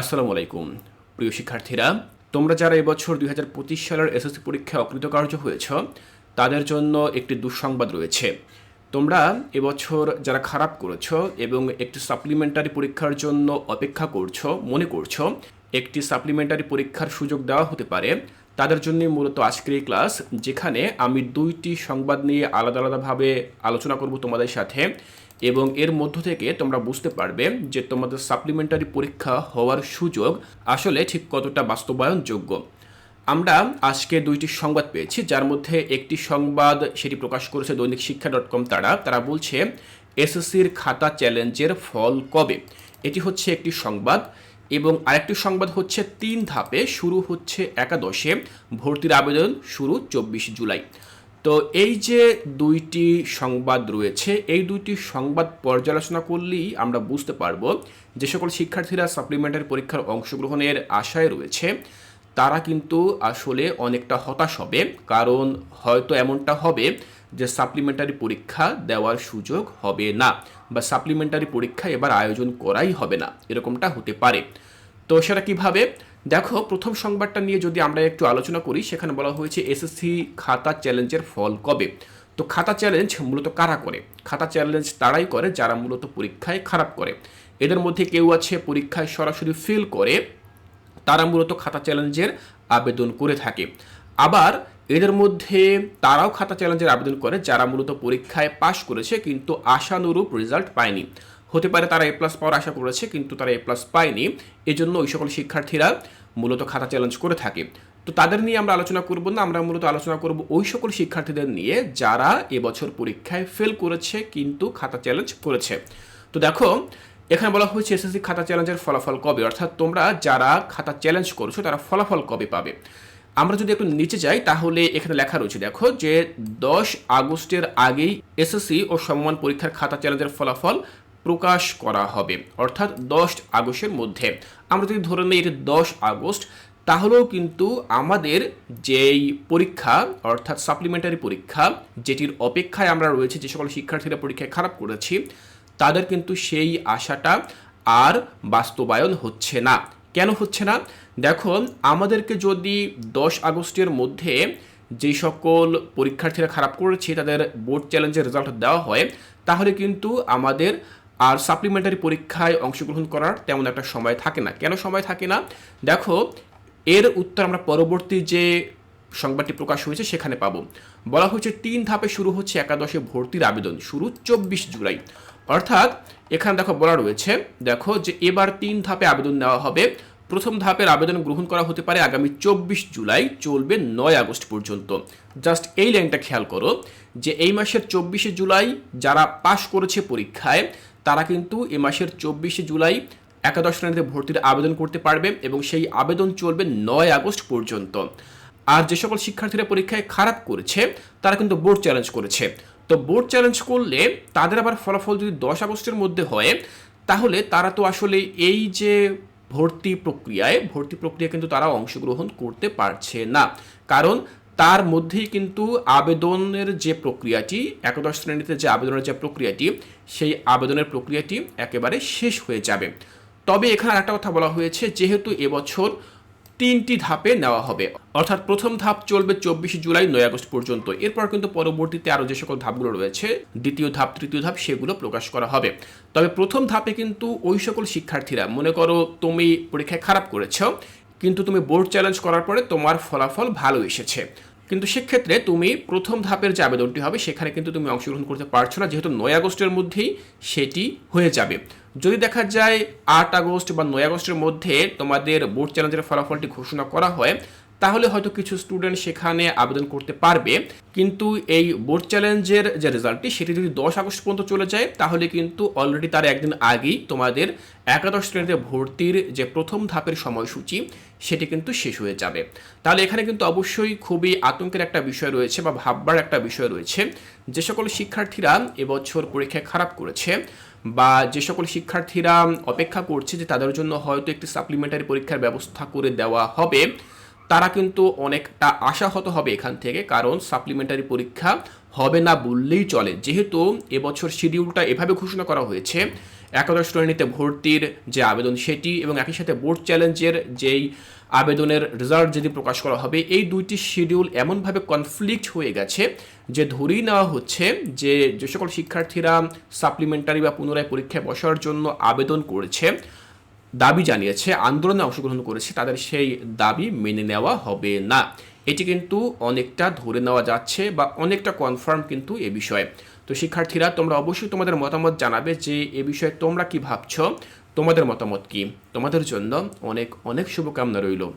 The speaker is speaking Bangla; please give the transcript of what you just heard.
আসসালামু আলাইকুম। প্রিয় শিক্ষার্থীরা, তোমরা যারা এবছর দুই হাজার পঁচিশ সালের এসএসসি পরীক্ষায় অকৃতকার্য হয়েছ, তাদের জন্য একটি দুঃসংবাদ রয়েছে। তোমরা এবছর যারা খারাপ করেছ এবং একটি সাপ্লিমেন্টারি পরীক্ষার জন্য অপেক্ষা করছ, মনে করছ, একটি সাপ্লিমেন্টারি পরীক্ষার সুযোগ দেওয়া হতে পারে, তাদের জন্য মূলত আজকের এই ক্লাস, যেখানে আমি দুইটি সংবাদ নিয়ে আলাদা আলাদাভাবে আলোচনা করব তোমাদের সাথে। এবং এর মধ্য থেকে তোমরা বুঝতে পারবে যে তোমাদের সাপ্লিমেন্টারি পরীক্ষা হওয়ার সুযোগ আসলে ঠিক কতটা বাস্তবায়নযোগ্য। আমরা আজকে দুইটি সংবাদ পেয়েছি, যার মধ্যে একটি সংবাদ সেটি প্রকাশ করেছে দৈনিক শিক্ষা ডট কম তারা। তারা বলছে এসএসসির খাতা চ্যালেঞ্জের ফল কবে? এটি হচ্ছে একটি সংবাদ এবং আরেকটি সংবাদ হচ্ছে তিন ধাপে শুরু হচ্ছে একাদশে ভর্তির আবেদন শুরু চব্বিশ জুলাই। তো এই যে দুইটি সংবাদ রয়েছে, এই দুইটি সংবাদ পর্যালোচনা করলেই আমরা বুঝতে পারব যে সকল শিক্ষার্থীরা সাপ্লিমেন্টারি পরীক্ষার অংশগ্রহণের আশায় রয়েছে। তারা কিন্তু আসলে অনেকটা হতাশ হবে, কারণ হয়তো এমনটা হবে যে সাপ্লিমেন্টারি পরীক্ষা দেওয়ার সুযোগ হবে না বা সাপ্লিমেন্টারি পরীক্ষা এবার আয়োজন করাই হবে না, এরকমটা হতে পারে। তো সেটা কীভাবে? দেখো, প্রথম সংবাদটা নিয়ে যদি আমরা একটু আলোচনা করি, সেখানে বলা হয়েছে এসএসসি খাতা চ্যালেঞ্জের ফল কবে? তো খাতা চ্যালেঞ্জ মূলত কারা করে? খাতা চ্যালেঞ্জ তারাই করে, যারা মূলত পরীক্ষায় খারাপ করে। এদের মধ্যে কেউ আছে, পরীক্ষায় সরাসরি ফেল করে, তারা মূলত খাতা চ্যালেঞ্জের আবেদন করে থাকে। আবার এদের মধ্যে তারাও খাতা চ্যালেঞ্জের আবেদন করে, যারা মূলত পরীক্ষায় পাশ করেছে, কিন্তু আশানুরূপ রেজাল্ট পায়নি। হতে পারে তারা এ প্লাস পাওয়ার আশা করেছে, কিন্তু তারা এ প্লাস পায়নি। এজন্য ওই সকল শিক্ষার্থীরা মূলত খাতা চ্যালেঞ্জ করে থাকে। তো তাদের নিয়ে আমরা আলোচনা করব না, আমরা মূলত আলোচনা করব ওই সকল শিক্ষার্থীদের নিয়ে যারা এবছর পরীক্ষায় ফেল করেছে কিন্তু খাতা চ্যালেঞ্জ করেছে। তো দেখো, এখানে বলা হয়েছে এসএসসি খাতা চ্যালেঞ্জের ফলাফল কবে? অর্থাৎ তোমরা যারা খাতা চ্যালেঞ্জ করছ তারা ফলাফল কবে পাবে? আমরা যদি একটু নিচে যাই, তাহলে এখানে লেখা রয়েছে, দেখো যে দশ আগস্টের আগেই এসএসসি ও সমমান পরীক্ষার খাতা চ্যালেঞ্জের ফলাফল প্রকাশ করা হবে, অর্থাৎ দশ আগস্টের মধ্যে। আমরা যদি ধরে নিই এটা দশ আগস্ট, তাহলেও কিন্তু আমাদের যেই পরীক্ষা, অর্থাৎ সাপ্লিমেন্টারি পরীক্ষা, যেটির অপেক্ষায় আমরা রয়েছে, যে সকল শিক্ষার্থীরা পরীক্ষায় খারাপ করেছি, তাদের কিন্তু সেই আশাটা আর বাস্তবায়ন হচ্ছে না। কেন হচ্ছে না? দেখো, আমাদেরকে যদি দশ আগস্টের মধ্যে যে সকল পরীক্ষার্থীরা খারাপ করেছে, তাদের বোর্ড চ্যালেঞ্জের রেজাল্ট দেওয়া হয়, তাহলে কিন্তু আমাদের আর সাপ্লিমেন্টারি পরীক্ষায় অংশগ্রহণ করার তেমন একটা সময় থাকে না। কেন সময় থাকে না? দেখো, এর উত্তর আমরা পরবর্তী যে সংবাদটি প্রকাশ হয়েছে সেখানে পাবো। বলা হয়েছে তিন ধাপে শুরু হচ্ছে একাদশে ভর্তির আবেদন, শুরু চব্বিশ জুলাই। অর্থাৎ এখানে দেখো বলা রয়েছে, দেখো যে এবার তিন ধাপে আবেদন নেওয়া হবে। প্রথম ধাপের আবেদন গ্রহণ করা হতে পারে আগামী চব্বিশ জুলাই, চলবে নয় আগস্ট পর্যন্ত। জাস্ট এই লাইনটা খেয়াল করো যে এই মাসের চব্বিশে জুলাই যারা পাশ করেছে পরীক্ষায় তারা কিন্তু এ মাসের চব্বিশে জুলাই একাদশ শ্রেণীতে ভর্তির আবেদন করতে পারবে এবং সেই আবেদন চলবে নয় আগস্ট পর্যন্ত। আর যে সকল শিক্ষার্থীরা পরীক্ষায় খারাপ করেছে, তারা কিন্তু বোর্ড চ্যালেঞ্জ করেছে। তো বোর্ড চ্যালেঞ্জ করলে তাদের আবার ফলাফল যদি দশ আগস্টের মধ্যে হয়, তাহলে তারা তো আসলে এই যে ভর্তি প্রক্রিয়ায়, ভর্তি প্রক্রিয়া কিন্তু তারা অংশগ্রহণ করতে পারছে না। কারণ তার মধ্যেই কিন্তু আবেদনের যে প্রক্রিয়াটি, একাদশ শ্রেণীতে যে আবেদনের যে প্রক্রিয়াটি, সেই আবেদনের প্রক্রিয়াটি একেবারে শেষ হয়ে যাবে। তবে এখানে একটা কথা বলা হয়েছে, যেহেতু এবছর তিনটি ধাপে নেওয়া হবে। অর্থাৎ প্রথম ধাপ চলবে চব্বিশে জুলাই, নয় আগস্ট পর্যন্ত। এরপর কিন্তু পরবর্তীতে আরও যে সকল ধাপগুলো রয়েছে, দ্বিতীয় ধাপ, তৃতীয় ধাপ, সেগুলো প্রকাশ করা হবে। তবে প্রথম ধাপে কিন্তু ওই সকল শিক্ষার্থীরা, মনে করো তুমি পরীক্ষায় খারাপ করেছ, কিন্তু তুমি বোর্ড চ্যালেঞ্জ করার পরে তোমার ফলাফল ভালো এসেছে। কিন্তু সেক্ষেত্রে তুমি প্রথম ধাপের যে আবেদনটি হবে, সেখানে কিন্তু তুমি অংশগ্রহণ করতে পারছ না। যেহেতু নয় আগস্টের মধ্যেই সেটি হয়ে যাবে। যদি দেখা যায় আট আগস্ট বা নয় আগস্টের মধ্যে তোমাদের বোর্ড চ্যালেঞ্জের ফলাফলটি ঘোষণা করা হয় তাহলে হয়তো কিছু স্টুডেন্ট সেখানে আবেদন করতে পারবে। কিন্তু এই বোর্ড চ্যালেঞ্জের যে রেজাল্টটি সেটি যদি দশ আগস্ট পর্যন্ত চলে যায়, তাহলে কিন্তু অলরেডি তার একদিন আগেই তোমাদের একাদশ শ্রেণীতে ভর্তির যে প্রথম ধাপের সময়সূচি, সেটি কিন্তু শেষ হয়ে যাবে। তাহলে এখানে কিন্তু অবশ্যই খুবই আতঙ্কের একটা বিষয় রয়েছে বা ভাববার একটা বিষয় রয়েছে। যে সকল শিক্ষার্থীরা এবছর পরীক্ষায় খারাপ করেছে বা যে সকল শিক্ষার্থীরা অপেক্ষা করছে যে তাদের জন্য হয়তো একটি সাপ্লিমেন্টারি পরীক্ষার ব্যবস্থা করে দেওয়া হবে তারা কিন্তু অনেকটা আশাহত হবে এখান থেকে, কারণ সাপ্লিমেন্টারি পরীক্ষা হবে না বললেই চলে। যেহেতু এবছর শিডিউলটা এভাবে ঘোষণা করা হয়েছে, একাদশ শ্রেণীতে ভর্তির যে আবেদন সেটি এবং একই সাথে বোর্ড চ্যালেঞ্জের যেই আবেদনের রেজাল্ট যদি প্রকাশ করা হবে, এই দুইটি শিডিউল এমনভাবে কনফ্লিক্ট হয়ে গেছে যে ধরেই নেওয়া হচ্ছে যে যে সকল শিক্ষার্থীরা সাপ্লিমেন্টারি বা পুনরায় পরীক্ষায় বসার জন্য আবেদন করেছে। দাবি জানিয়েছে, আন্দোলনে অংশগ্রহণ করেছে, তাদের সেই দাবি মেনে নেওয়া হবে না। এটি কিন্তু অনেকটা ধরে নেওয়া যাচ্ছে বা অনেকটা কনফার্ম কিন্তু এ বিষয়ে। তো শিক্ষার্থীরা, তোমরা অবশ্যই তোমাদের মতামত জানাবে যে এ বিষয়ে তোমরা কি ভাবছ? তোমাদের মতামত কি? তোমাদের জন্য অনেক অনেক শুভকামনা রইল।